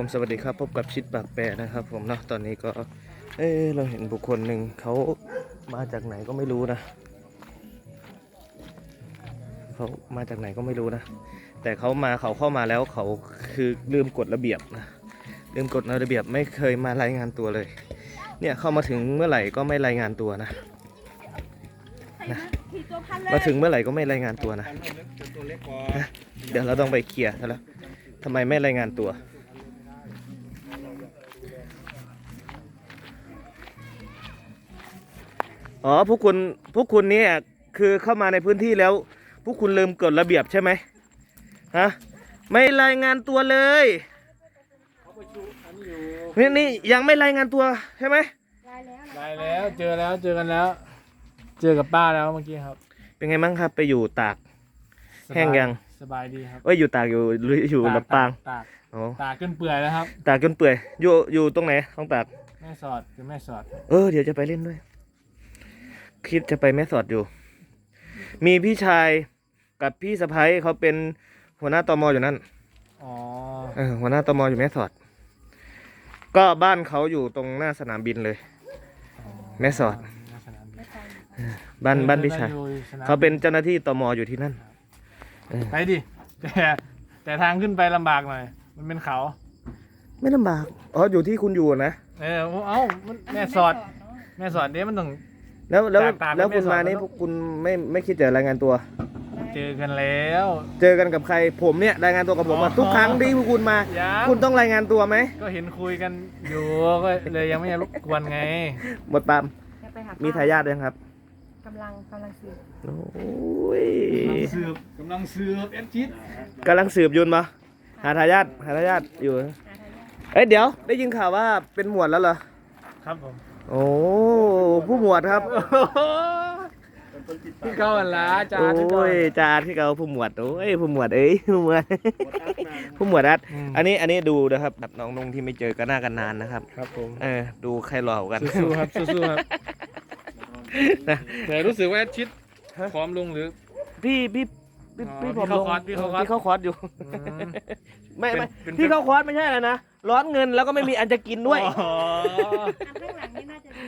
ผมสวัสดีครับพบกับชิดปากแปรนะครับ ผมเนาะตอนนี้ก็ เออเราเห็นบุคคลหนึ่งเขามาจากไหนก็ไม่รู้นะเขามาจากไหนก็ไม่รู้นะ แต่เขามาเขาเข้ามาแล้วเขาคือลืมกฎระเบียบนะลืมกฎระเบียบไม่เคยมารายงานตัวเลย เนี่ยเข้ามาถึงเมื่อไหร่ก็ไม่รายงานตัวนะขี่ตัวพันเลยมาถึงเมื่อไหร่ก็ไม่รายงานตัวนะตัวเล็กพอเดี๋ยวเราต้องไปเคลียร์ซะแล้วทำไมไม่รายงานตัว อ๋อพวกคุณพวกคุณเนี่ยคือเข้ามาในพื้นที่แล้ว พวกคุณลืมกฎระเบียบใช่ไหมฮะไม่รายงานตัวเลยเขาไปชูอันนี้อยู่นี่นี่ยังไม่รายงานตัวใช่ไหมได้แล้วนะได้แล้วเจอแล้วเจอกันแล้ว เจอกับป้าแล้วเมื่อกี้ครับ เป็นไงบ้างครับไปอยู่ตากสบาแห้งยังสบายดีครับเอ้ยอยู่ตากอยู่หรืออยู่ลำปางตาก อ๋อตากจนเปื่อยแล้วครับตากจนเปื่อยอยู่อยู่ตรงไหนของตากแม่สอดคือแม่สอดเออเดี๋ยวจะไปเล่นด้วยคิดจะไปแม่สอดอยู่ มีพี่ชายกับพี่สะพ้ยเขาเป็นหัวหน้าตมอยู่นั่นอ๋อเออหัวหน้าตมอยู่แม่สอด ก็บ้านเขาอยู่ตรงหน้าสนามบินเลย แม่สอดลักษณะนี้ไม่ทันบ้านบ้านพี่ชายอยู่สมเขาเป็นเจ้าหน้าที่ตมอยู่ที่นั่นไปดิแต่แต่ทางขึ้นไปลำบากหน่อย มันเป็นเขา ไม่ลำบาก อ๋อ อยู่ที่คุณอยู่นะ เออเอ้ามันแม่สอด แม่สอดเนี้ยมันต้อง แล้วแล้วจากตากไปแล้วคุณแม่สอดมานี่แล้ว พวกคุณไม่ไม่คิดจะรายงานตัว เจอกันแล้ว เจอกันกับใคร ผมเนี่ยรายงานตัวกับผมอะอ๋อ ทุกครั้งที่พวกคุณมา ยัง คุณต้องรายงานตัวไหมก็เห็นคุยกันอยู่ ก็เลยยังไม่อยากรบกวนไง หมดปามจะไปหามีมีทายาทยังครับ กำลังกำลังสืบโอ้ยสืบกำลังสืบเอ็ดชิดกำลังสืบอยุนปะ หาทายาทหาทายาทอยู่หาทายาทเอ้ยเดี๋ยวได้ยินข่าวว่าเป็นหมวดแล้วเหรอ ครับผมโอ้ผู้หมวดครับ พี่เก้าอันละจ้าโอ้พี่เก้ายจาที่เขาผู้หมวดโอ้ยผู้หมวดเอ้ยผู้หมวดผู้หมวดอัดอันนี้อันนี้ดูนะครับแบบน้องนุ่งที่ไม่เจอกันหน้ากันนานนะครับ ครับผมเออดูใครหล่อกว่ากัน สู้ๆครับสู้ๆครับนะ แต่รู้สึกว่าเอ็ดชิดฮะพร้อมลงหรือพี่พี่ พี่อ๋อพี่พี่ผมเข้าลงคอร์สพี่เข้าคอร์ส พี่เข้าคอร์สอยู่อืมไม่ไม่เป็น พี่เข้าคอร์สไม่ใช่อะไรนะร้อนเงินแล้วก็ไม่มีอันจะกินด้วยอ๋ออันข้างหลังนี่น่าจะดี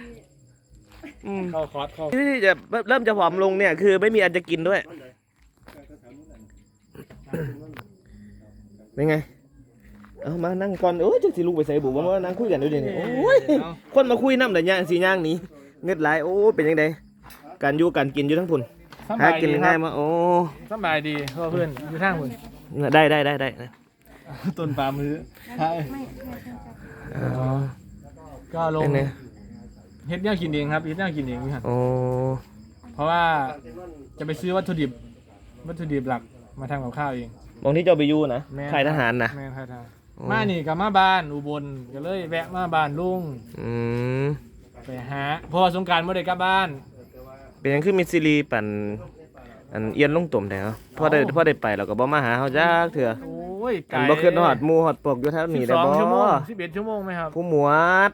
อืมเข้าคอร์สเข้าที่จะเริ่มจะผอมลงเนี่ยคือไม่มีอันจะกินด้วยเป็นไงเอามานั่งก่อนโอ้ยจักสิลูกไปใส่บุว่ามานั่งคุยกันดูดิเนี่ยโอ้ยเอาคนมาคุยน้ำแต่ย่างสีย่างหนี้เงืดไหลายโอ้ยเป็นยังไงการอยู่การกินอยู่ทั้งพุ่น สหาบายกินดีคง่ารัยบมาโอ้สบายดีเพราะว่าเพื่อนอยู่ทางคุณได้ได้ได้ได้นะต้นปลามือใช่ไม่ไม่ใช่ใช่อ๋อก็ลงเป็นไงเฮ็ดแนวกินเองครับเฮ็ดแนวกินเองครับโอ้เพราะว่าจะไปซื้อวัตถุดิบ วัตถุดิบหลักมาทำกับข้าวเองมองที่เจ้าไปอยู่นะแม่นค่ายทหารนะแม่นค่ายทหารโอ้มานี่กับมาบ้านอุบลก็เลยแวะมาบ้านลุงอืมไปหาเพราะว่าสงกรารไม่ได้กลับบ้าน เป็นยังคือมิสซิลีปั่นอันเอียนลงตุ่มแถวพอได้เอ้าพอได้ไปเราก็บ่มาหาเฮาจักเถื่อโอ้ยไกกัลนบ่ขึ้นฮอดหมู่ฮอดปกอยู่แถวนี้สิบได้สองบ่ชั่วโมงสิบเอ็ดชั่วโมงไหมครับ ผู้หมวด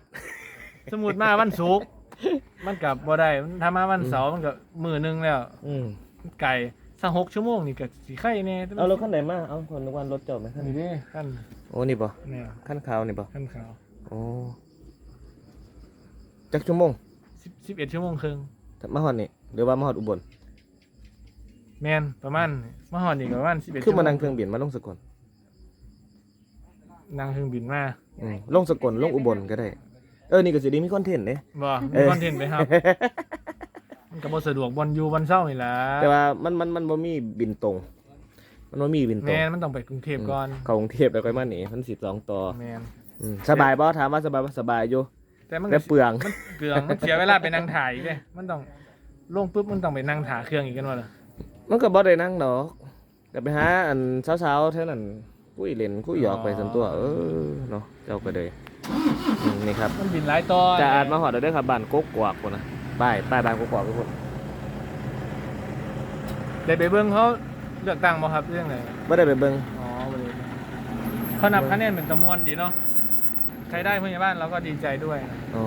สมมุดมาวันศุกร์มันกลับบ่ได้มันทำมาวันเสาร์มันก็มือหนึงแล้วอืมไก่สักหกชั่วโมงนี่ก็สิไข่แน่เอารถคันไหนมาเอาคนนึกว่ารถเจ้าไหมคันนี่เด้ขั้นโอ้นี่บ่เนี่ยคันขาวนี่บ่ขั้นขาวโอ้จักชั่วโมงสิบสิบเอ็ดชั่วโมงครึ่ง มาฮอดนี่หรือว่ามาฮอดอุบล แมนประมาณมาหอดนี่ก็ประมาณสิบเอ็ดคือมานั่งเครื่องบินมาลงสกลนั่งเครื่องบินมาอืมลงสกลลงอุบลก็ได้ เออ นี่ก็สิได้มีคอนเทนต์เด้ บ่เอมีอ คอนเทนต์ไหมครับมันก็บ่สะดวกบอลอยู่บอลเศร้านี่ล่ะแต่ว่ามันมันมันบ่มีบินตรง มันบ่มีบินตแมรงนมันต้องไปกรุงเทพก่อนเข้ากรุงเทพแล้วค่อยมานี่มันสิสองต่อแมนอืมสบายบ่ถามว่าสบายบ่สบายอยู่ แต่มันแต่ก็เปลือง มันเกลืองมันเสียเวลาไปนั่งถ่ายอีกเด้มันต้องลงปุ๊บมันต้องไปนั่งถ่าเครื่องอีกกันว่าล่ะมันก็บ่ได้นั่งดอกแต่ไปหาอันเช้าๆเท่านั้นคุยเล่นคุยหยอกไปสันตัว เออเนาะเจ้าก็เลยอืมนี่ครับ มันบินหลายต่อจะอาจมาหอดเอาเด้อครับบ้านกกกวากพุ่นนะป้ายป้ายบ้านกกกวากพุ่นได้ไปเบิ่งเขาเลือกตั้งบ่ครับเรื่องไหนบ่ได้ไปเบิ่งอ๋อบ่ได้เขานับคะแนนเป็นจำนวนดีเนาะใค รได้ผู้ใหญ่บ้านเราก็ดีใจด้วยอ๋อ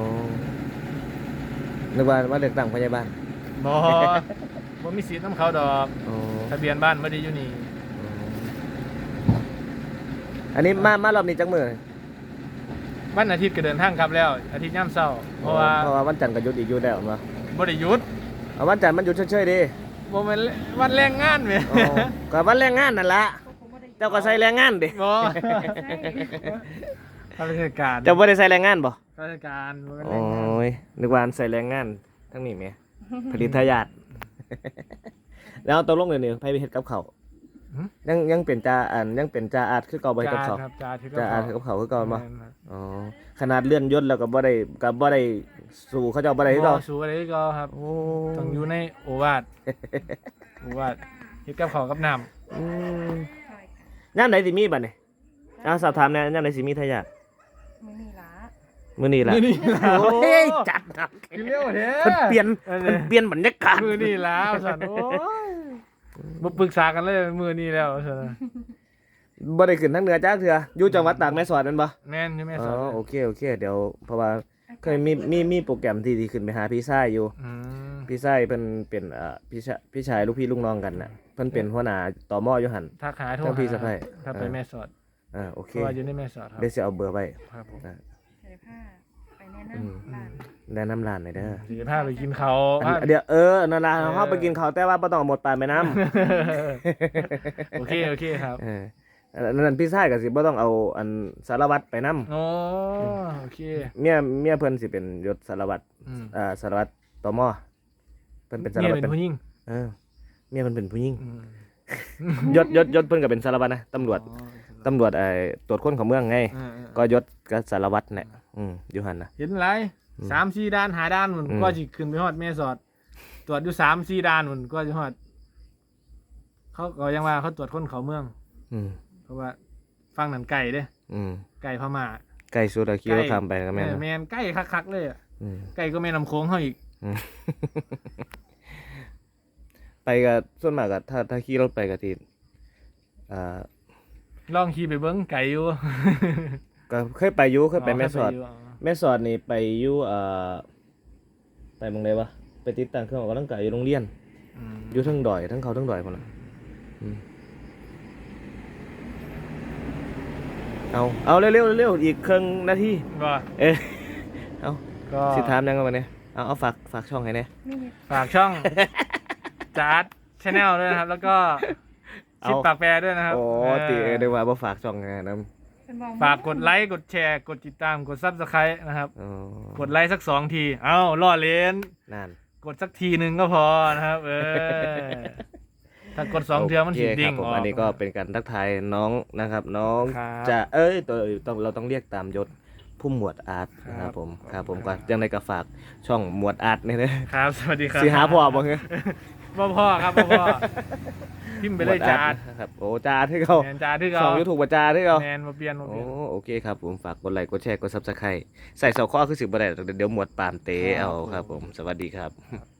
นึกว่าว่าเลือกตั้งพยาบาลบ่บ่มีสิทธิ์นํเขาดอกอ๋อทะเบียนบ้านบ่ได้อยู่นี่อันนี้มามารอบนี้จักมื้อวันอาทิตย์ก็เดินทางกลับแล้ว อาทิตย์ย่ำเช้าเพราะว่าเพราะว่าวันจันทร์ก็หยุดอีกอยู่แล้วเนาะบ่ได้หยุดเอาวันจันทร์มันหยุดเฉยๆดิบ่แม่นวันแรงงานแหมอ๋อก็วันแรงงานนั่นละเจ้าก็ใส่แรงงานดิบ่ ข้าราชการเจ้าบ่ได้ใส่แรงงานบ่ข้าราชการบ่แม่นโอแรงงาน้ยนึกว่าอันใส่แรงงานทั้งนี้แหมผลิตทายาทแล้วตกลงเดี๋ยวนี้ไผไปเฮ็ดกับเขาวยังยังเป็นจ่าอันยังเป็นจ่าอาร์ตคือเก่าบ่เฮ็ดกับเขาวครับจ่าที่จ่าอาร์ตเฮ็ดกับเขาวคือเก่าบ่แม่นครับอ๋อขนาดเลื่อนยศแล้วก็บ่ได้ก็บ่ได้สู้เขาเจ้าบ่ได้คือเก่าบ่สู้อะไรก็ครับโอ้ต้องอยู่ในโอวาทโอวาทเฮ็ดกับข้าวกับน้ำ อืมยามใดสิมีบัดนี้เอาสอบถามแหน่ยามใดสิมีทายาท มือนี่ละมื้อนี้ล่ะมื้อนี้ล่ะ โอ้ยจัดหนักกินเร็วแท้เพิ่นเปลี่ยนเออเพิ่นเปลี่ยนบรรยากาศมือนี่แล้วสันโอ้ยบ่ปรึกษากันเลยมือนี่แล้วสันบ่ได้ขึ้นทางเหนือจ้าเถื่ออยู่จังหวัดตากแม่สอดนั่นบ่แม่นใช่ไหมอ๋สอนอโอเคโอเค เดี๋ยวเพราะว่าเคยมีมีมีโปรแกรมที่ที่ขึ้นไปหาพี่ชายอยู่ อืมพี่ชายเพิ่นเป็นเอ่อพี่ชายพี่ชายลูกพี่ลูกน้องกันน่ะเพิ่นเป็นหัวหน้าตมอยู่หั่นทักหาโทรทั้งพี่หาสะใภ้ ถ้าไปแม่สอด อ่าโอเคเพราะว่าอยู่ในแม่สอดครับเดี๋ยวสิเอาเบอร์ไว้ครับผมใส่ผ้าไปแนะนอืมำร้านแนะนำร้านหน่อยเด้อสิพาไปกินเขาวอันเดี๋ยวเออนั่นล่ะเออเฮาไปกินข้าวแต่ว่าบ่ต้องเอาหมดปานไปน้ำโอเคโอเคครับเออนั่นพี่ชายก็สิบ่ต้องเอาอันสารวัตรไปนํโอ้โอเค เมียเมียเพิ่นสิเป็นยศสารวัตรอืม อ่าสารวัตรตมเพิ่นเป็นสารเนี่ยวัตรเป็นผู้หญิงเออเมียเพิ่นเป็นผู้หญิงอืมยศยศยศเพิ่นก็เป็นสารวัตรนะตำรวจ อ๋อ ตำรวจไอ้ตรวจคนของเมืองไงเออเออก็ยศก็สารวัตรเนี่ยอืมอยู่หั่นน่ะเห็นไรอืมสามสี่ด้านหาด้านหมุนอืมก็สิขึ้นไปฮอดแม่สอด ตรวจอยู่สามสี่ด้านหมุนก็จะฮอด เขาก็ยังว่าเขาตรวจคนเขาเมือง อืมเพราะว่าฟังนั่นไก่เด้ อืมไก่พม่าใกล้สุดแล้วขี่รถข้ามไปก็แม่นเออนะแมนไก่คักๆเลยอะอืม ไก่ก็แม่นำโค้งเขาอีก ไปก็ส่วนมากก็ถ้าถ้าขี่รถไปก็สิอ่า ลองขี่ไปเบิ้งไก่อยู่ก็เคยไปอยู่เคยไปแม่สอดเคยยู่แม่สอดนี่ไปอยู่เอ่อไปเมืองใดวะไปติดตั้งเครื่องออกกำลังกายอยู่โรงเรียนอืมอยู่ทั้งดอยทั้งเขาทั้งดอยพุ่นน่ะอืมเอาเอาเร็วๆเร็วๆอีกครึ่งนาทีก็เอ้ยเอาก็สิถามยังไงวันนี้เอาเอาฝากฝากช่องให้แหน่มีเห็ดฝากช่อง จัดชาแนลด้วยนะครับ แล้วก็ ชิปปากแปรด้วยนะครับโอ้เออตีเออเดี๋ยวว่าบ่ฝากช่องไงนะเป็นมองฝากกดไลค์กดแชร์กดติดตามกดซับสไครต์นะครับอ๋อกดไลค์สักสองที เอ้าล่อเลนนั่นกดสักทีหนึ่งก็พอนะครับเออถ้ากดสองเทือมันโคถิดคดิ่รังบผมออกอันนี้ก็เป็นการทักทายน้องนะครับ น้องครับจะเอ้ยตัวต้องเราต้องเรียกตามยศผู้หมวดอาร์ตนะคครัรับบผมครับผมครัก็บยังไงก็ฝากช่องหมวดอาร์ตนี่นะครับสวัสดีครับสิหาพ่อบ่เงี้ย บ่พ่อครับบ่พ่อพิมพ์ไปเลยจาดครับโอ้จาที่เขาแมนจาดที่ช่เขาองยูทูบว่าจาที่เขาแมนมาเปลี่ยนมาเปโอ้ลี่ยนโอเคครับผมฝากกดไลค์กดแชร์กดซับสไครต์ใส่เสาข้อคือสิบบ่ได้เดี๋ยวหมวดปามเตะเอาครับผมสวัสดีครับครับ